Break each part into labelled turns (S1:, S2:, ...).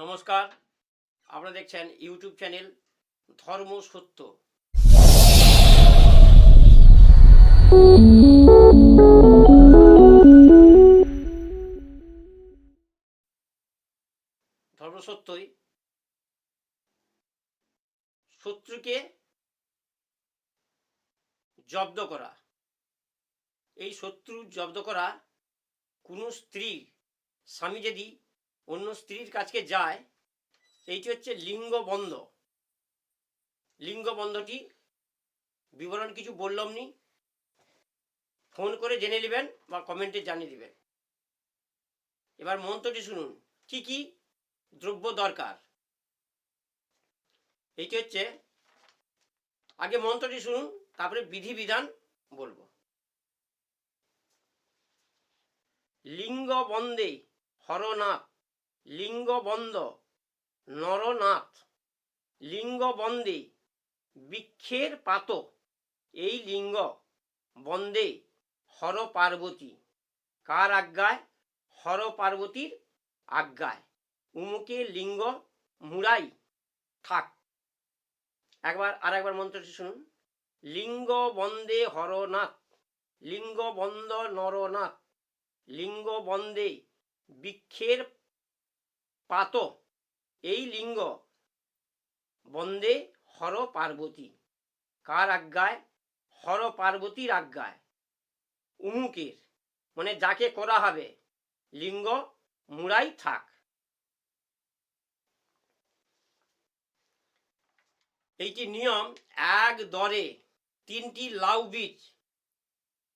S1: নমস্কার। আপনারা দেখছেন ইউটিউব চ্যানেল ধর্ম সত্য। ধর্ম সত্যই। শত্রুকে জব্দ করা। এই শত্রু জব্দ করা কোনো স্ত্রী, স্বামী যদি অন্য স্ত্রীর কাছকে যায়, এইটি হচ্ছে লিঙ্গ বন্ধ লিঙ্গ বন্ধটি বিবরণ কিছু বললাম নি, ফোন করে জেনে নেবেন বা কমেন্টে জানিয়ে দিবেন। এবার মন্ত্রটি শুনুন, কি কি দ্রব্য দরকার? এইটি হচ্ছে, আগে মন্ত্রটি শুনুন, তারপরে বিধিবিধান বলব। লিঙ্গ বন্দে হরনাথ লিঙ্গ বন্ধ নরনাথ লিঙ্গ বন্দে বৃক্ষের পাত, এই লিঙ্গ বন্দে হর পার্বতী কার আজ্ঞায়? হর পার্বতীর আজ্ঞায়। উমুকে লিঙ্গ মুড়াই, থাক। একবার আর একবার মন্ত্রটি শুনুন। লিঙ্গ বন্দে হরনাথ লিঙ্গ বন্দ নরনাথ লিঙ্গ বন্দে বৃক্ষের পাত। এই লিঙ্গ। বন্দে হর পার্বতী কার আজ্ঞায়? হর পার্বতীর আজ্ঞায়। উমুকের। মানে যাকে করা হবে। লিঙ্গ মুড়াই থাক। এইটি নিয়ম এক দরে তিনটি লাউ বীজ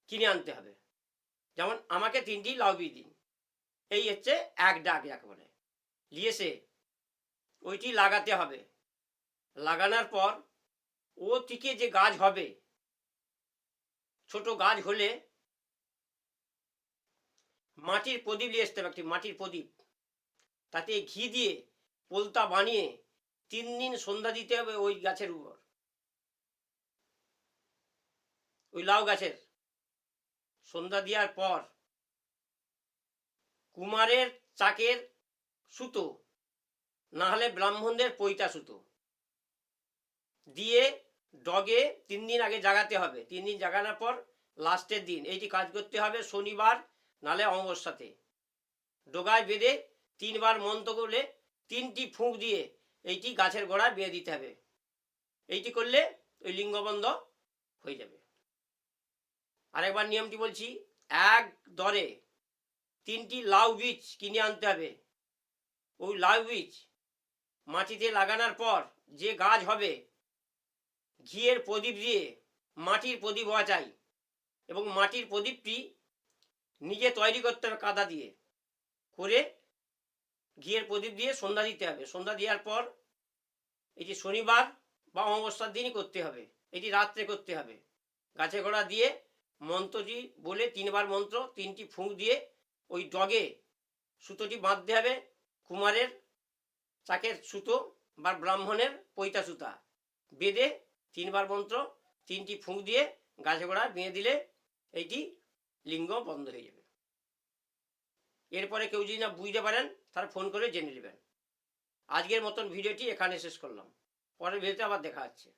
S1: কিনে আনতে হবে। যেমন আমাকে তিনটি লাউ বীজ দিন। এই হচ্ছে এক ডাক যাকে বলে লিয়েছে, ওইটি লাগাতে হবে। লাগানোর পর ও থেকে যে গাছ হবে, ছোট গাছ হলে মাটির প্রদীপ নিয়ে আসতে হবে, একটি মাটির প্রদীপ। তাতে ঘি দিয়ে পোলতা বানিয়ে তিন দিন সন্ধ্যা দিতে হবে ওই গাছের উপর। ওই লাউ গাছের। সন্ধ্যা দেওয়ার পর কুমারের চাকের সুতো। না হলে ব্রাহ্মণদের পৈতা সুতো। দিয়ে ডগে তিন দিন আগে জাগাতে হবে। তিন দিন জাগানোর পর লাস্টের দিন। এইটি কাজ করতে হবে শনিবার নালে অমাবস্যাতে। ডোগায় বেঁধে তিনবার মন্ত্র করলে তিনটি ফুঁক দিয়ে এইটি গাছের গোড়ায় বেঁধে দিতে হবে। এইটি করলে ওই লিঙ্গবন্ধ হয়ে যাবে। আরেকবার নিয়মটি বলছি, এক দরে তিনটি লাউ বীজ কিনে আনতে হবে। ওই লাউ বীজ মাটিতে লাগানোর পর যে গাছ হবে, ঘিয়ের প্রদীপ দিয়ে মাটির প্রদীপ হওয়া চাই এবং মাটির প্রদীপটি নিজে তৈরি করতে হবে কাদা দিয়ে। করে ঘিয়ের প্রদীপ দিয়ে সন্ধ্যা দিতে হবে। সন্ধ্যা দেওয়ার পর এটি শনিবার বা অমাবস্যার দিনই করতে হবে। এটি রাত্রে করতে হবে। গাছে গোড়া দিয়ে মন্ত্রটি বলে তিনবার মন্ত্র, তিনটি ফুঁক দিয়ে ওই ডগে সুতোটি বাঁধতে হবে। কুমারের চাকের সুতো বা ব্রাহ্মণের পৈতা সুতা। বেঁধে তিনবার মন্ত্র, তিনটি ফুঁক দিয়ে গাছে গোড়া বেঁধে দিলে এইটি লিঙ্গ বন্ধ হয়ে যাবে। এরপরে কেউ যদি না বুঝতে পারেন, তারা ফোন করে জেনে নেবেন। আজকের মতন ভিডিওটি এখানে শেষ করলাম। পরের ভিডিওতে আবার দেখা হচ্ছে।